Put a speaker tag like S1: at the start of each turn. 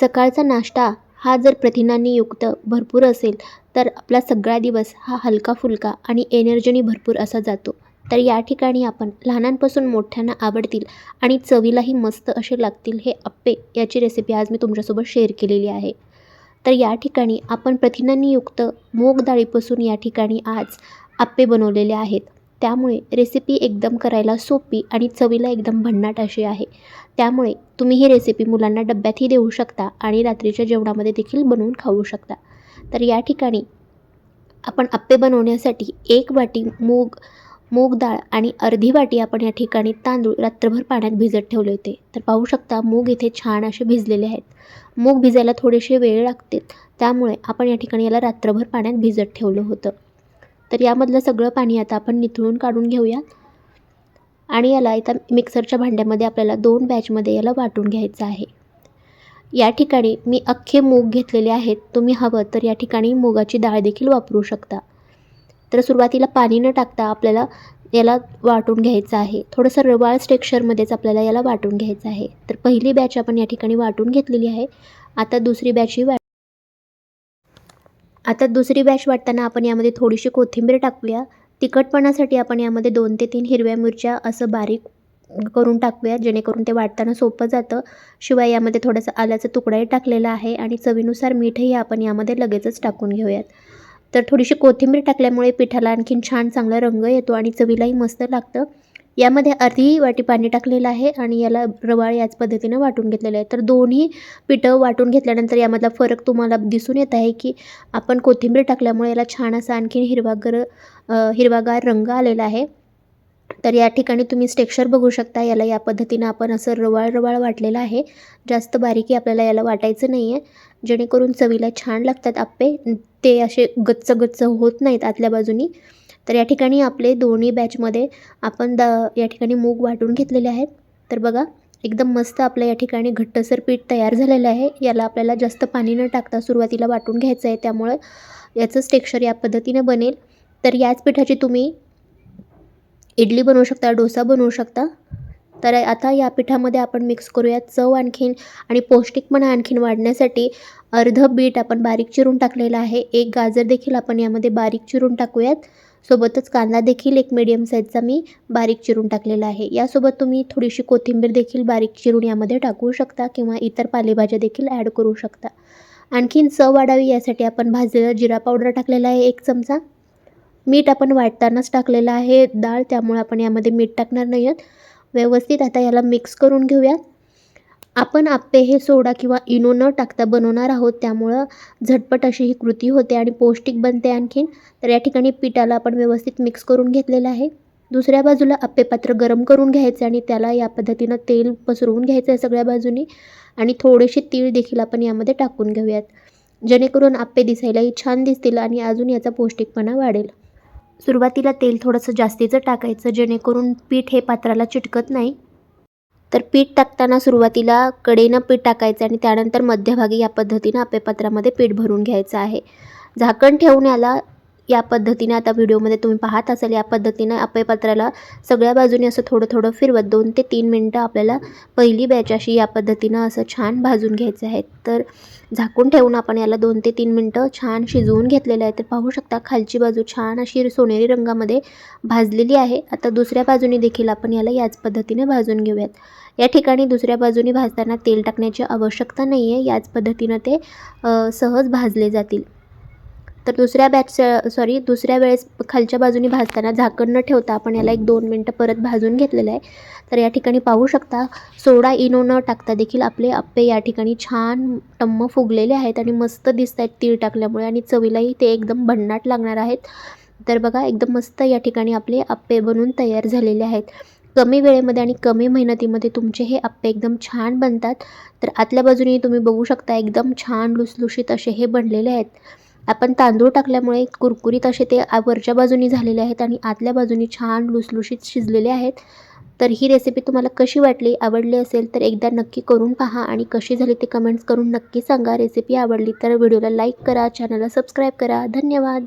S1: सकाळचा नाश्ता हा जर प्रथिनांनी युक्त भरपूर असेल तर आपला सगळा दिवस हा हलका फुलका आणि एनर्जीनी भरपूर असा जातो. तर या ठिकाणी आपण लहानांपासून मोठ्यांना आवडतील आणि चवीलाही मस्त असे लागतील हे अप्पे याची रेसिपी आज मी तुमच्यासोबत शेअर केलेली आहे. तर या ठिकाणी आपण प्रथिनांनी युक्त मूग डाळीपासून या ठिकाणी आज आप्पे बनवलेले आहेत. त्यामुळे रेसिपी एकदम करायला सोपी आणि चवीला एकदम भन्नाट अशी आहे. त्यामुळे तुम्ही ही रेसिपी मुलांना डब्यातही देऊ शकता आणि रात्रीच्या जेवणामध्ये देखील बनवून खाऊ शकता. तर या ठिकाणी आपण आप्पे बनवण्यासाठी एक वाटी मूग मूग डाळ आणि अर्धी वाटी आपण या ठिकाणी तांदूळ रात्रभर पाण्यात भिजत ठेवले होते. तर पाहू शकता मूग इथे छान असे भिजलेले आहेत. मूग भिजायला थोडेसे वेळ लागते त्यामुळे आपण या ठिकाणी याला रात्रभर पाण्यात भिजत ठेवलं होतं. तर यामधलं सगळं पाणी आता आपण निथळून काढून घेऊया आणि याला इथं मिक्सरच्या भांड्यामध्ये आपल्याला दोन बॅचमध्ये याला वाटून घ्यायचं आहे. या ठिकाणी मी अख्खे मूग घेतलेले आहेत. तुम्ही हवं तर या ठिकाणी मुगाची डाळ देखील वापरू शकता. तर सुरुवातीला पाणी न टाकता आपल्याला याला वाटून घ्यायचं आहे. थोडंसं रवाळ स्टेक्चरमध्येच आपल्याला याला वाटून घ्यायचं आहे. तर पहिली बॅच आपण या ठिकाणी वाटून घेतलेली आहे. आता दुसरी बॅचही वाट आता दुसरी बॅच वाटताना आपण यामध्ये थोडीशी कोथिंबीर टाकूया. तिखटपणासाठी आपण यामध्ये दोन ते तीन हिरव्या मिरच्या असं बारीक करून टाकूया जेणेकरून ते वाटताना सोपं जातं. शिवाय यामध्ये थोडासा आल्याचा तुकडाही टाकलेला आहे आणि चवीनुसार मीठही आपण यामध्ये लगेचच टाकून घेऊयात. तर थोडीशी कोथिंबीर टाकल्यामुळे पिठाला आणखीन छान चांगला रंग येतो आणि चवीलाही मस्त लागतं. यामध्ये अर्धी वाटी पाणी टाकलेलं आहे आणि याला रवाळ याच पद्धतीनं वाटून घेतलेलं आहे. तर दोन्ही पिठं वाटून घेतल्यानंतर यामधला फरक तुम्हाला दिसून येत आहे की आपण कोथिंबीर टाकल्यामुळे याला छान असा आणखीन हिरवागर हिरवागार रंग आलेला आहे. तर या ठिकाणी तुम्ही स्टेक्चर बघू शकता याला या पद्धतीनं आपण असं रवाळ रवाळ वाटलेलं आहे. जास्त बारीकी आपल्याला याला वाटायचं नाही आहे जेणेकरून चवीला छान लागतात आप्पे. ते असे गच्च गच्च होत नाहीत आतल्या बाजूनी. तर या ठिकाणी आपले दोन्ही बॅचमध्ये आपण द या ठिकाणी मूग वाटून घेतलेले आहेत. तर बघा एकदम मस्त आपलं या ठिकाणी घट्टसर पीठ तयार झालेलं आहे. याला आपल्याला जास्त पाणी न टाकता सुरुवातीला वाटून घ्यायचं आहे. त्यामुळं याचंच टेक्स्चर या पद्धतीने बनेल. तर याच पिठाची तुम्ही इडली बनवू शकता डोसा बनवू शकता. तर आता या पिठामध्ये आपण मिक्स करूया. चव आणखीन आणि पौष्टिकपणा आणखीन वाढण्यासाठी अर्ध बीट आपण बारीक चिरून टाकलेलं आहे. एक गाजर देखील आपण यामध्ये बारीक चिरून टाकूयात. सोबतच कांदा देखील एक मीडियम साईजचा मी बारीक चिरून टाकलेला आहे. यासोबत तुम्ही थोडीशी कोथिंबीर देखील बारीक चिरून यामध्ये टाकू शकता किंवा इतर पालेभाज्या देखील ॲड करू शकता. आणखीन चव वाढावी यासाठी आपण भाजलेला जिरा पावडर टाकलेला आहे एक चमचा. मीठ आपण वाटतानाच टाकलेलं आहे. डाळ त्यामुळे आपण यामध्ये मीठ टाकणार नाही आहोत व्यवस्थित आता याला मिक्स करून घेऊयात. आपण आप्पे हे सोडा किंवा इनो न टाकता बनवणार आहोत त्यामुळं झटपट अशी ही कृती होते आणि पौष्टिक बनते आणखीन. तर या ठिकाणी पिठाला आपण व्यवस्थित मिक्स करून घेतलेलं आहे. दुसऱ्या बाजूला आप्पे पात्र गरम करून घ्यायचं आणि त्याला या पद्धतीनं तेल पसरवून घ्यायचं आहे सगळ्या बाजूनी. आणि थोडेसे तीळ देखील आपण यामध्ये टाकून घेऊयात. जेणेकरून आप्पे दिसायलाही छान दिसतील आणि अजून याचा पौष्टिकपणा वाढेल. सुरुवातीला तेल थोडंसं जास्तीचं टाकायचं जेणेकरून पीठ हे पात्राला चिटकत नाही. तर पीठ टाकताना सुरुवातीला कडेनं पीठ टाकायचं आणि त्यानंतर मध्यभागी या पद्धतीनं आपल्या पात्रामध्ये पीठ भरून घ्यायचं आहे. झाकण ठेवून याला या पद्धतीने आता व्हिडिओमध्ये तुम्ही पाहत असाल या पद्धतीनं अपयपत्राला सगळ्या बाजूने असं थोडं थोडं फिरवत दोन ते तीन मिनटं आपल्याला पहिली बॅच अशी या पद्धतीनं असं छान भाजून घ्यायचं आहे. तर झाकून ठेवून आपण याला दोन ते तीन मिनटं छान शिजवून घेतलेलं आहे. तर पाहू शकता खालची बाजू छान अशी सोनेरी रंगामध्ये भाजलेली आहे. आता दुसऱ्या बाजूने देखील आपण याला याच पद्धतीने भाजून घेऊयात. या ठिकाणी दुसऱ्या बाजूने भाजताना तेल टाकण्याची आवश्यकता नाही आहे याच पद्धतीनं ते सहज भाजले जातील. तर दुसऱ्या बॅच सॉरी दुसऱ्या वेळेस खालच्या बाजूने भाजताना झाकण न ठेवता आपण याला एक दोन मिनटं परत भाजून घेतलेलं आहे. तर या ठिकाणी पाहू शकता सोडा इनो न टाकता देखील आपले आप्पे या ठिकाणी छान टम्म फुगलेले आहेत आणि मस्त दिसत आहेत तीळ टाकल्यामुळे आणि चवीलाही ते एकदम भन्नाट लागणार आहेत. तर बघा एकदम मस्त या ठिकाणी आपले आप्पे बनून तयार झालेले आहेत. कमी वेळेमध्ये आणि कमी मेहनतीमध्ये तुमचे हे आप्पे एकदम छान बनतात. तर आतल्या बाजूने तुम्ही बघू शकता एकदम छान लुसलुशीत असे हे बनलेले आहेत. आपण तांदूळ टाकल्यामुळे कुरकुरीत असे ते वरच्या बाजूनी झालेले आहेत आणि आतल्या बाजूनी छान लुसलुशीत शिजलेले आहेत. तर ही रेसिपी तुम्हाला कशी वाटली आवडली असेल तर एकदा नक्की करून पहा आणि कशी झाली ते कमेंट्स करून नक्की सांगा. रेसिपी आवडली तर व्हिडिओला लाईक करा चॅनलला सबस्क्राईब करा. धन्यवाद!